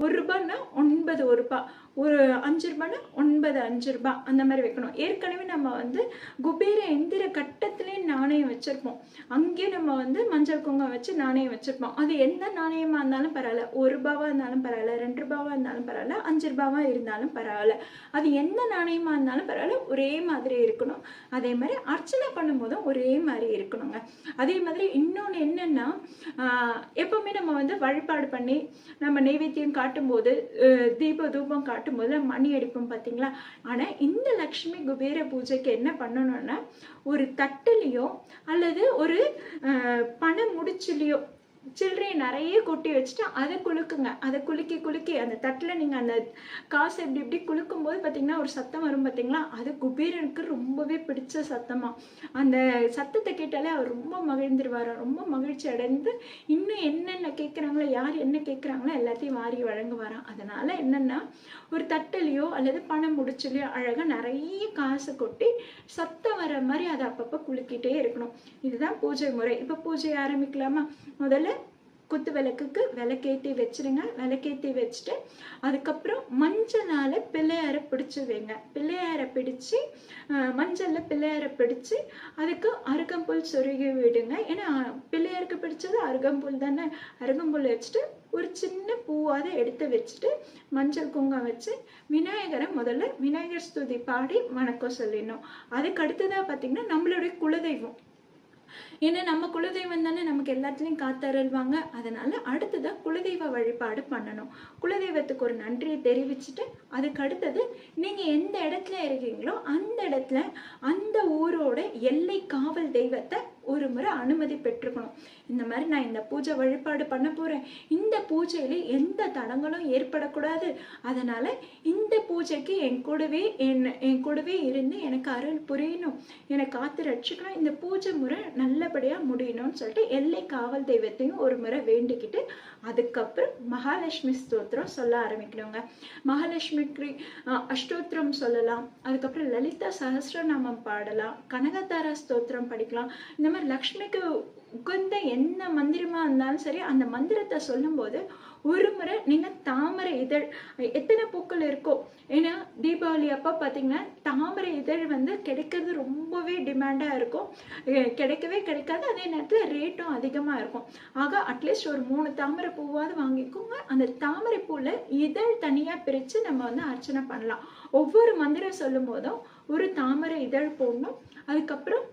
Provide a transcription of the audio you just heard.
ஒரு ரூபான்னா ஒன்பது ஒரு ரூபாய் ஒரு அஞ்சு ரூபானா? ஒன்பது அஞ்சு ரூபாய் அந்த மாதிரி வைக்கணும். ஏற்கனவே நம்ம வந்து குபேர எந்திர கட்டத்திலே நாணயம் வச்சுருப்போம். அங்கேயும் நம்ம வந்து மஞ்சள் குங்குமம் வச்சு நாணயம் வச்சுருப்போம். அது எந்த நாணயமாக இருந்தாலும் பரவாயில்ல. ஒரு ரூபாவாக இருந்தாலும் பரவாயில்ல. ரெண்டு ரூபாவாக இருந்தாலும் பரவாயில்ல. அஞ்சு ரூபாவாக இருந்தாலும் பரவாயில்ல. அது எந்த நாணயமாக இருந்தாலும் பரவாயில்ல. ஒரே மாதிரி இருக்கணும். அதே மாதிரி அர்ச்சனை பண்ணும்போதும் ஒரே மாதிரி இருக்கணுங்க. அதே மாதிரி இன்னொன்று என்னென்னா எப்போவுமே நம்ம வந்து வழிபாடு பண்ணி நம்ம நைவேத்தியம் காட்டும்போது தீப தூபம் காட்டும் காட்டும்போது மணி அடிப்போம் பார்த்தீங்களா? ஆனால் இந்த லக்ஷ்மி குபேர பூஜைக்கு என்ன பண்ணணும்னா ஒரு தட்டுலேயோ அல்லது ஒரு பண முடிச்சுலையோ சில்லறையை நிறைய கொட்டி வச்சுட்டு அதை குலுக்குங்க. அதை குலுக்கி குலுக்கி அந்த தட்டில் நீங்கள் அந்த காசு இப்படி இப்படி குலுக்கும் போது பார்த்தீங்கன்னா ஒரு சத்தம் வரும் பார்த்தீங்களா அது குபேரனுக்கு ரொம்பவே பிடிச்ச சத்தமா. அந்த சத்தத்தை கேட்டாலே அவர் ரொம்ப மகிழ்ந்துருவார். ரொம்ப மகிழ்ச்சி அடைந்து இன்னும் என்னென்ன கேட்குறாங்களோ யார் என்ன கேட்குறாங்களோ எல்லாத்தையும் வாரி வழங்குவாராம் அதனால என்னன்னா ஒரு தட்டுலையோ அல்லது பணம் முடிச்சுலையோ அழகாக நிறைய காசு கொட்டி சத்தம் வர மாதிரி அதை அப்பப்போ குலுக்கிட்டே இருக்கணும். இதுதான் பூஜை முறை. இப்போ பூஜை ஆரம்பிக்கலாமா? முதல்ல குத்து விளக்குக்கு விளக்கேற்றி வச்சிருங்க. விளக்கேற்றி வச்சுட்டு அதுக்கப்புறம் மஞ்சளால் பிள்ளையாரை பிடிச்சி வைங்க. பிள்ளையாரை பிடிச்சி மஞ்சளில் பிள்ளையாரை பிடிச்சி அதுக்கு அருகம்புல் சொருகி விடுங்க. ஏன்னா பிள்ளையாருக்கு பிடிச்சது அருகம்புல் தானே. அருகம்புல் வச்சுட்டு ஒரு சின்ன பூவாத எடுத்து வச்சுட்டு மஞ்சள் குங்குமம் வச்சு விநாயகரை முதல்ல விநாயகர் ஸ்துதி பாடி வணக்கம் சொல்லிடணும். அதுக்கு அடுத்ததாக பார்த்தீங்கன்னா நம்மளுடைய குலதெய்வம். ஏன்னா நம்ம குலதெய்வம் தானே நமக்கு எல்லாத்துலேயும் காத்தருள்வாங்க. அதனால அடுத்ததாக குலதெய்வ வழிபாடு பண்ணணும். குலதெய்வத்துக்கு ஒரு நன்றியை தெரிவிச்சுட்டு அதுக்கு அடுத்தது நீங்கள் எந்த இடத்துல இருக்கீங்களோ அந்த இடத்துல அந்த ஊரோட எல்லை காவல் தெய்வத்தை முறை அனுமதி பெற்றுக்கணும். இந்த மாதிரி நான் இந்த பூஜை வழிபாடு பண்ண போறேன். இந்த பூஜையில் எந்த தடங்களும் ஏற்படக்கூடாது. அதனால இந்த பூஜைக்கு என் கூடவே என் என் கூடவே இருந்து எனக்கு அருள் புரியணும். என்னை காத்து ரட்சிக்கணும். இந்த பூஜை முறை நல்லபடியா முடியணும்னு சொல்லிட்டு எல்லை காவல் தெய்வத்தையும் ஒரு முறை வேண்டிக்கிட்டு அதுக்கப்புறம் மகாலட்சுமி ஸ்தோத்திரம் சொல்ல ஆரம்பிக்கணுங்க. மகாலட்சுமிக்கு அஷ்டோத்திரம் சொல்லலாம். அதுக்கப்புறம் லலிதா சஹஸ்ரநாமம் பாடலாம். கனகதாரா ஸ்தோத்திரம் படிக்கலாம். இந்த மாதிரி லக்ஷ்மிக்கு உகந்த என்ன மந்திரமா இருந்தாலும் சரி அந்த மந்திரத்தை சொல்லும்போது ஒரு முறை நீங்க தாமரை இதழ் எத்தனை பூக்கள் இருக்கோ ஏன்னா தீபாவளி அப்போ பார்த்தீங்கன்னா தாமரை இதழ் வந்து கிடைக்கிறது ரொம்பவே டிமாண்டாக இருக்கும். கிடைக்கவே கிடைக்காது அதே நேரத்தில் ரேட்டும் அதிகமாக இருக்கும். ஆக அட்லீஸ்ட் ஒரு மூணு தாமரை பூவாவது வாங்கிக்கோங்க. அந்த தாமரை பூவில் இதழ் தனியாக பிரித்து நம்ம வந்து அர்ச்சனை பண்ணலாம். ஒவ்வொரு மந்திரம் சொல்லும் போதும் ஒரு தாமரை இதழ் போடணும். அதுக்கப்புறம்